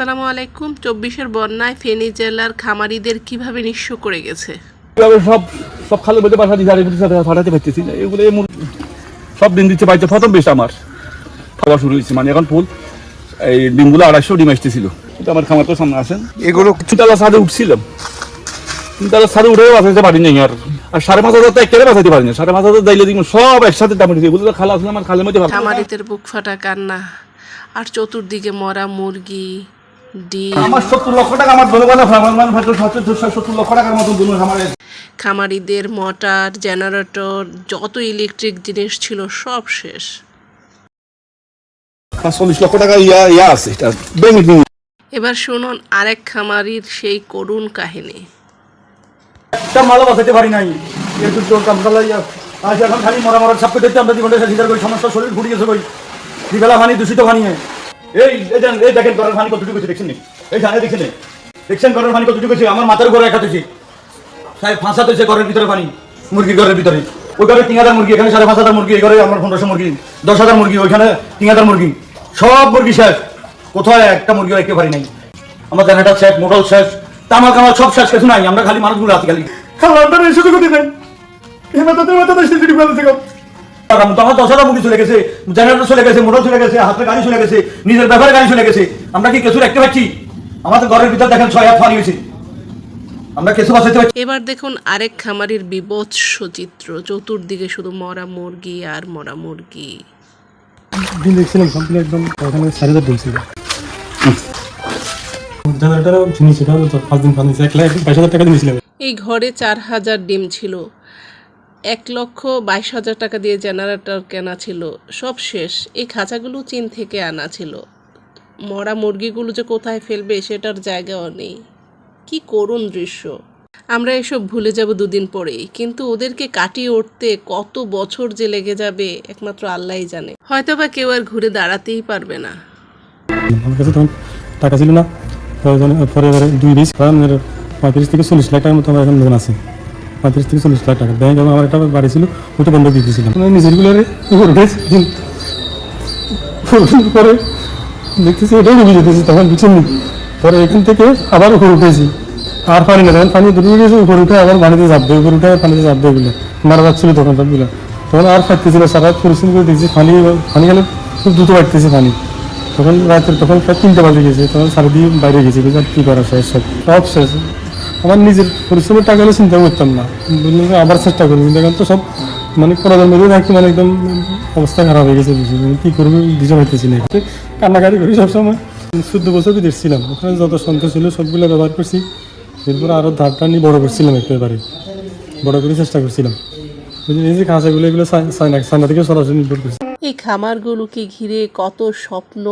আসসালামু আলাইকুম। চব্বিশের বন্যায় ফেনী জেলার খামারিদের কীভাবে নিঃস্ব করে গেছে? সব সব খালের মধ্যে বাসা আর এগুলোর সাথে ফাটাতে পারতেছি না। এগুলো এমন সব ডিম দিচ্ছে পাইছে প্রথম বেশ আমার। খাওয়া শুরু হয়েছে মানে এখন ফুল। এই ডিমগুলো আড়াইশো ডিম আসতেছিল। কিন্তু আমার খামার তো সামনে আসেন এগুলো তিনতলা ছাদে উঠছিলাম। তিনতলা ছাদে উঠেও বাঁচাতে পারি নাই আর। আর সাড়ে পাঁচ হাজার তো একেবারে বাঁচাতে পারি না সাড়ে পাঁচ হাজার যাইলে দেখুন সব একসাথে দাম উঠেছে। এগুলো তো খালা আসলে আমার খালের মধ্যে খামারিদের বুক ফাটা কান্না। আর চতুর্দিকে মরা মুরগি আমার সত্তর লক্ষ টাকা আমার জনগণের সত্তর লক্ষ টাকার মতন দুনো খামারের খামারিদের মোটর জেনারেটর যত ইলেকট্রিক জিনিস ছিল সব শেষ। চল্লিশ লক্ষ টাকা ইয়া ইয়া আছে এটা এবার শুনুন আরেক খামারির সেই করুণ কাহিনী। একটা মালও বাঁচাতে পারি নাই। একটু ইয়া, আজ এখন খালি মরা আমরা জীবনটা স্বীকার করি সমস্ত শরীর ঘুরে গেছে কই। বিবেলা পানি দূষিত পানি এই এই দেখেন পানি কতটুকু হয়েছে, দেখছেন এই জানে দেখছেন দেখছেন পানি কতটুকু হয়েছে? আমার মাথার সাহেব ফাঁসাতে ঘরের ভিতরে ঘরের ভিতরে। ওই ঘরে তিন হাজার মুরগি, এখানে সাড়ে পাঁচ হাজার মুরগি, এই ঘরে আমার পনেরোশো মুরগি, দশ হাজার মুরগি, ওইখানে তিন হাজার মুরগি। সব মুরগি শেষ। কোথায় একটা মুরগি রাখতে পারি নাই। আমার দেখাটা শেষ মোটল শেষ, তামাল কামাল সব শেষ, কিছু নাই। আমরা খালি মানুষগুলো আছি খালি। দিবেন এবার তো তোমার তো সিসিটিভি ফেলছে আমার দশ হাজার মুরগি চলে গেছে জেনারেটর চলে গেছে মোটর চলে গেছে হাতের গাড়ি চলে গেছে নিজের ব্যাপারে গাড়ি চলে গেছে। আমরা কি কিছু রাখতে পারছি? আমাদের ঘরের ভিতর দেখেন ছয় হাত ফানি হয়েছে। আমরা কিছু বাঁচাতে পারছি। এবার দেখুন আরেক খামারির বিভৎস চিত্র চতুর্দিকে শুধু মরা মুরগি আর মরা মুরগি। দিন দেখছিলাম সম্পূর্ণ একদম ওখানে চার হাজার দিয়েছিল জেনারেটারও কিনেছি ওটা তো পাঁচ দিন এক লাখ বাইশ হাজার টাকা দিয়েছিলাম এই ঘরে চার হাজার ডিম ছিল। এক লক্ষ বাইশ হাজার টাকা দিয়ে জেনারেটর কেনা ছিল। সব শেষ। এই খাঁচাগুলো চীন থেকে আনা ছিল। মরা মুরগিগুলো যে কোথায় ফেলবে সেটার জায়গাও নেই। কি করুণ দৃশ্য। আমরা এসব ভুলে যাব দুদিন পরেই। কিন্তু ওদেরকে কাটিয়ে উঠতে কত বছর যে লেগে যাবে, একমাত্র আল্লাহই জানে। হয়তো বা কেউ আর ঘুরে দাঁড়াতেই পারবে না। টাকা ছিল না। দুই বিশ পঁয়ত্রিশ থেকে চল্লিশ লাখ টাকার মতো আছে। পঁয়ত্রিশ থেকে চল্লিশ লাখ টাকা। ব্যাংক এবং আমার একটা বাড়ি ওটা বন্ধ দিয়ে দিয়েছিলাম। আমি নিজেরগুলো উপর পরে দেখতেছি এটাও ডুবে যেতেছি, তখন বুঝছেন। পরে এখান থেকে আবার উপর উঠেছি। আর পানি না তখন পানি ডুবে গেছে, উপর উঠে আবার পানিতে চাপ দেয়, উপর উঠে পানিতে চাপ দেয় এগুলো মারা যাচ্ছিল তখন সবগুলো। তখন আর ফাটতেছিল সারা পরিশ্রম করে দেখছি পানি পানি গেলে খুব দ্রুত বাড়তেছে পানি। তখন রাতের, তখন প্রায় তিনটে বাজে গেছে, তখন সারা দিয়ে বাইরে গেছি, বুঝলাম কী করা শেষ সব সব শেষ। আমার নিজের পরিশ্রমের টাকা হলে চিন্তা করতাম না। আবার চেষ্টা করব। কিন্তু এখন তো সব মানে প্রয়োজন মেরে থাকি মানে একদম অবস্থা খারাপ হয়ে গেছে বুঝি মানে কী করব দিশা পাইতেছি না। কান্নাকাটি করি সবসময়। চোদ্দ বছর বিদেশ ছিলাম ওখানে যত সন্তান ছিল সবগুলো ব্যবহার করছি। এরপর আরও ধারটা নিয়ে বড় করছিলাম একেবারে। বড় করে চেষ্টা করছিলাম। এই যে খাঁচাগুলো, এগুলো চায়না থেকে সরাসরি নির্ভর করছি। এই খামারগুলোকে ঘিরে কত স্বপ্ন,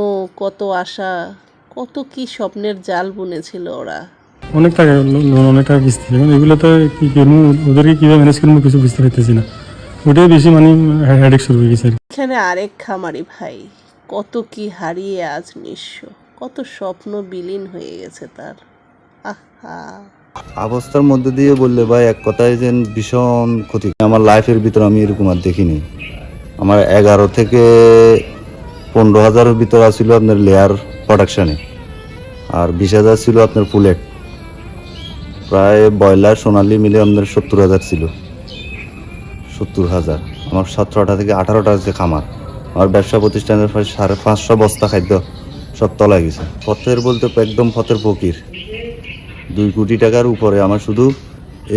কত আশা, কত কি স্বপ্নের জাল বুনেছিল ওরা। অনেক টাকা লোন অনেক টাকা কিস্তি। এখন এগুলো তো কি করব? ওদেরকে কীভাবে ম্যানেজ করব কিছু বুঝতে পারতেছি না। ওটাই বেশি মানে হেডেক শুরু হয়ে গেছে এখানে আরেক খামারি ভাই কত কি হারিয়ে আজ নিঃস্ব। কত স্বপ্ন বিলীন হয়ে গেছে তার। আহা। অবস্থার মধ্যে দিয়ে বললে ভাই এক কথায় যে ভীষণ ক্ষতি। আমার লাইফের ভিতর আমি এরকম আর দেখিনি। আমার এগারো থেকে পনেরো হাজারের ভিতর আছিল আপনার লেয়ার প্রোডাকশানে আর বিশ হাজার ছিল আপনার ফুলেট প্রায় ব্রয়লার সোনালি মিলে আপনার সত্তর হাজার ছিল। সত্তর হাজার। আমার সতেরোটা থেকে আঠারোটা হচ্ছে খামার। আমার ব্যবসা প্রতিষ্ঠানের প্রায় সাড়ে পাঁচশো বস্তা খাদ্য সব তলায় গেছে। পথের বলতে একদম পথের ফকির। দুই কোটি টাকার উপরে আমার শুধু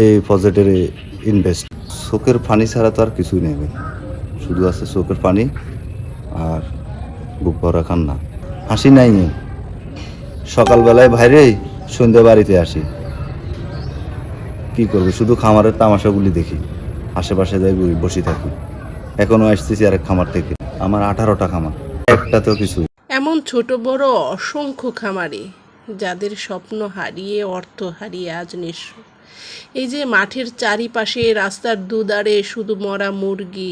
এই প্রজেক্টের ইনভেস্ট চোখের পানি ছাড়া তো আর কিছুই নেই শুধু আছে চোখের পানি আর বুক ভরা কান্না। হাসি নেই সকালবেলায় বাইরে সন্ধ্যা বাড়িতে আসি। কি করব? শুধু খামারের তামাশাগুলি দেখি। আশেপাশে যাই বসে থাকি। এখনও আসতেছি আরেক খামার থেকে। আমার আঠারোটা খামার। একটা তো কিছু এমন ছোট, বড়, অসংখ্য খামারে যাদের স্বপ্ন হারিয়ে, অর্থ হারিয়ে আজ নিঃস্ব। এই যে মাঠের চারিপাশে, রাস্তার দুধারে শুধু মরা মুরগি